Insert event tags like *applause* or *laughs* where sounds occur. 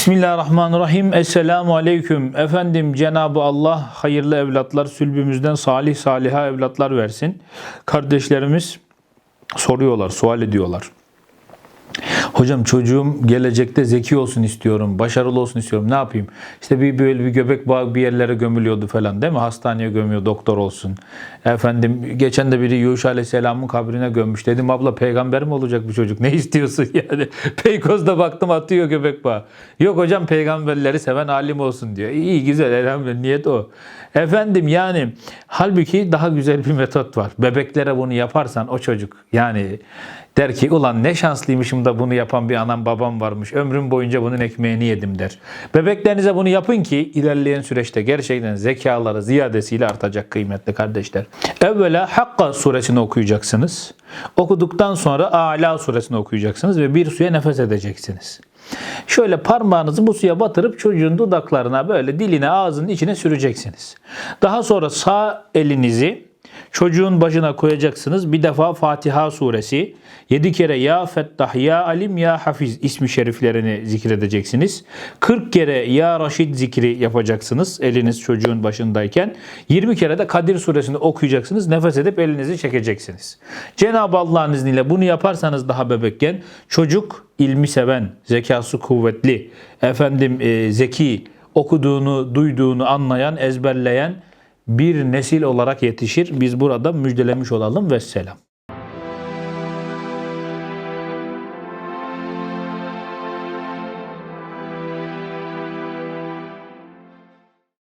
Bismillahirrahmanirrahim. Esselamu aleyküm. Efendim Cenab-ı Allah hayırlı evlatlar, sülbümüzden salih saliha evlatlar versin. Kardeşlerimiz soruyorlar, sual ediyorlar. Hocam çocuğum gelecekte zeki olsun istiyorum, başarılı olsun istiyorum. Ne yapayım? İşte bir böyle bir göbek bağı bir yerlere gömülüyordu falan değil mi? Hastaneye gömüyor, doktor olsun. Efendim geçen de biri Yuşa Aleyhisselam'ın kabrine gömmüş. Dedim abla peygamber mi olacak bu çocuk? Ne istiyorsun *laughs* yani? Peykoz'da baktım atıyor göbek bağı. Yok hocam peygamberleri seven alim olsun diyor. İyi güzel elhamdülillah niyet o. Efendim yani halbuki daha güzel bir metot var. Bebeklere bunu yaparsan o çocuk yani der ki ulan ne şanslıymışım da bunu yapan bir anam babam varmış. Ömrüm boyunca bunun ekmeğini yedim der. Bebeklerinize bunu yapın ki ilerleyen süreçte gerçekten zekaları ziyadesiyle artacak kıymetli kardeşler. Evvela Hakka suresini okuyacaksınız. Okuduktan sonra A'la suresini okuyacaksınız ve bir suya nefes edeceksiniz. Şöyle parmağınızı bu suya batırıp çocuğun dudaklarına böyle diline ağzının içine süreceksiniz. Daha sonra sağ elinizi çocuğun başına koyacaksınız. Bir defa Fatiha suresi, yedi kere Ya Fettah, Ya Alim, Ya Hafiz ismi şeriflerini zikredeceksiniz. 40 kere Ya Raşid zikri yapacaksınız eliniz çocuğun başındayken. 20 kere de Kadir suresini okuyacaksınız. Nefes edip elinizi çekeceksiniz. Cenab-ı Allah'ın izniyle bunu yaparsanız daha bebekken çocuk ilmi seven, zekası kuvvetli, efendim e, zeki, okuduğunu, duyduğunu anlayan, ezberleyen bir nesil olarak yetişir. Biz burada müjdelemiş olalım ve selam.